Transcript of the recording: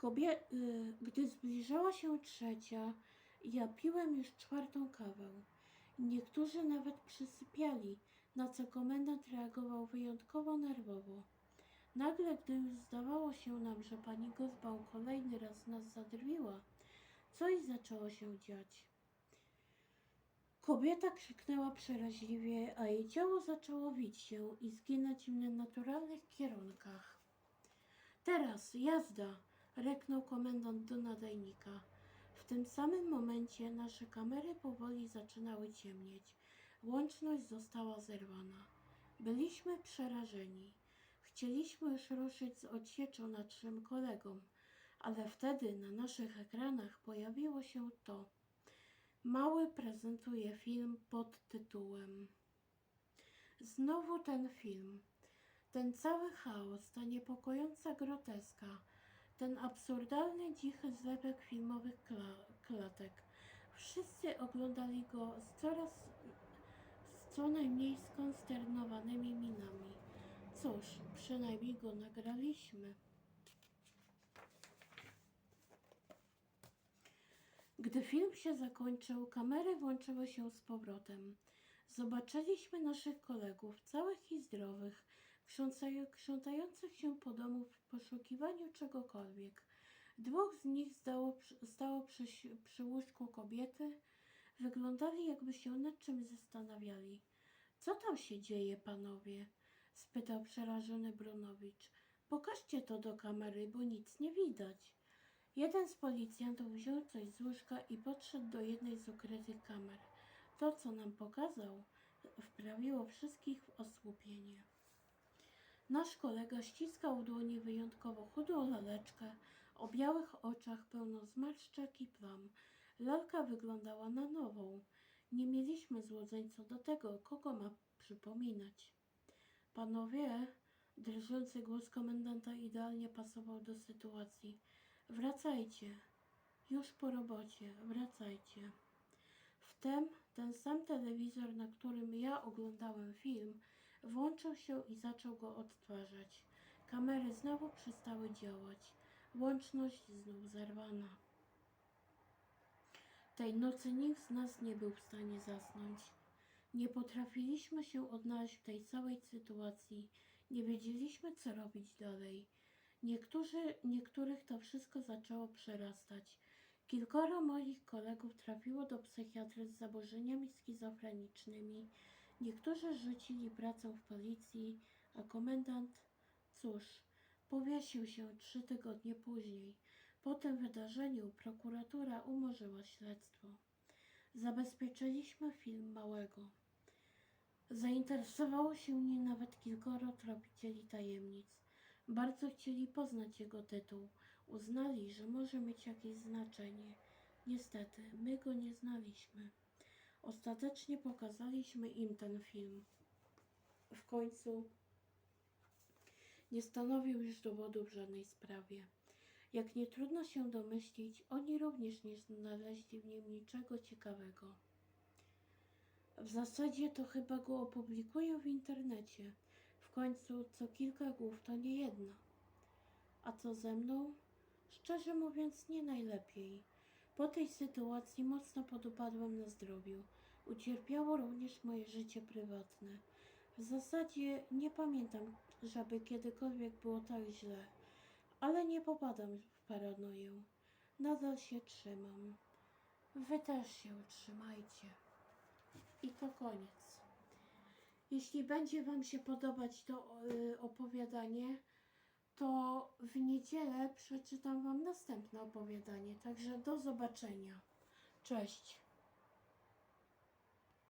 Kobie... y, Gdy zbliżała się trzecia, ja piłem już czwartą kawę. Niektórzy nawet przysypiali, na co komendant reagował wyjątkowo nerwowo. Nagle, gdy już zdawało się nam, że pani Gozbał kolejny raz nas zadrwiła, coś zaczęło się dziać. Kobieta krzyknęła przeraźliwie, a jej ciało zaczęło wić się i zginąć w nienaturalnych kierunkach. Teraz, jazda! Reknął komendant do nadajnika. W tym samym momencie nasze kamery powoli zaczynały ciemnieć. Łączność została zerwana. Byliśmy przerażeni. Chcieliśmy już ruszyć z odsieczą naszym kolegom, ale wtedy na naszych ekranach pojawiło się to. Mały prezentuje film pod tytułem Znowu ten film. Ten cały chaos, ta niepokojąca groteska, ten absurdalny, dzichy zlepek filmowych kla- klatek. Wszyscy oglądali go z coraz z co najmniej skonsternowanymi minami. Cóż, przynajmniej go nagraliśmy. Gdy film się zakończył, kamery włączyły się z powrotem. Zobaczyliśmy naszych kolegów, całych i zdrowych, krzątających się po domu w poszukiwaniu czegokolwiek. Dwóch z nich stało, stało przy, przy łóżku kobiety. Wyglądali, jakby się nad czymś zastanawiali. Co tam się dzieje, panowie? spytał przerażony Brunowicz. Pokażcie to do kamery, bo nic nie widać. Jeden z policjantów wziął coś z łóżka i podszedł do jednej z ukrytych kamer. To, co nam pokazał, wprawiło wszystkich w osłupienie. Nasz kolega ściskał w dłoni wyjątkowo chudą laleczkę o białych oczach pełno zmarszczek i plam. Lalka wyglądała na nową. Nie mieliśmy złudzeń co do tego, kogo ma przypominać. Panowie, drżący głos komendanta idealnie pasował do sytuacji. Wracajcie. Już po robocie. Wracajcie. Wtem ten sam telewizor, na którym ja oglądałem film, włączył się i zaczął go odtwarzać. Kamery znowu przestały działać. Łączność znów zerwana. Tej nocy nikt z nas nie był w stanie zasnąć. Nie potrafiliśmy się odnaleźć w tej całej sytuacji. Nie wiedzieliśmy, co robić dalej. Niektórzy, niektórych to wszystko zaczęło przerastać. Kilkoro moich kolegów trafiło do psychiatry z zaburzeniami schizofrenicznymi. Niektórzy rzucili pracę w policji, a komendant, cóż, powiesił się trzy tygodnie później. Po tym wydarzeniu prokuratura umorzyła śledztwo. Zabezpieczyliśmy film małego. Zainteresowało się nim nawet kilkoro tropicieli tajemnic. Bardzo chcieli poznać jego tytuł. Uznali, że może mieć jakieś znaczenie. Niestety, my go nie znaliśmy. Ostatecznie pokazaliśmy im ten film. W końcu nie stanowił już dowodu w żadnej sprawie. Jak nie trudno się domyślić, oni również nie znaleźli w nim niczego ciekawego. W zasadzie to chyba go opublikują w internecie. W końcu co kilka głów to nie jedna. A co ze mną? Szczerze mówiąc, nie najlepiej. Po tej sytuacji mocno podupadłem na zdrowiu. Ucierpiało również moje życie prywatne. W zasadzie nie pamiętam, żeby kiedykolwiek było tak źle, ale nie popadam w paranoję. Nadal się trzymam. Wy też się trzymajcie. I to koniec. Jeśli będzie Wam się podobać to y, opowiadanie, to w niedzielę przeczytam Wam następne opowiadanie. Także do zobaczenia. Cześć.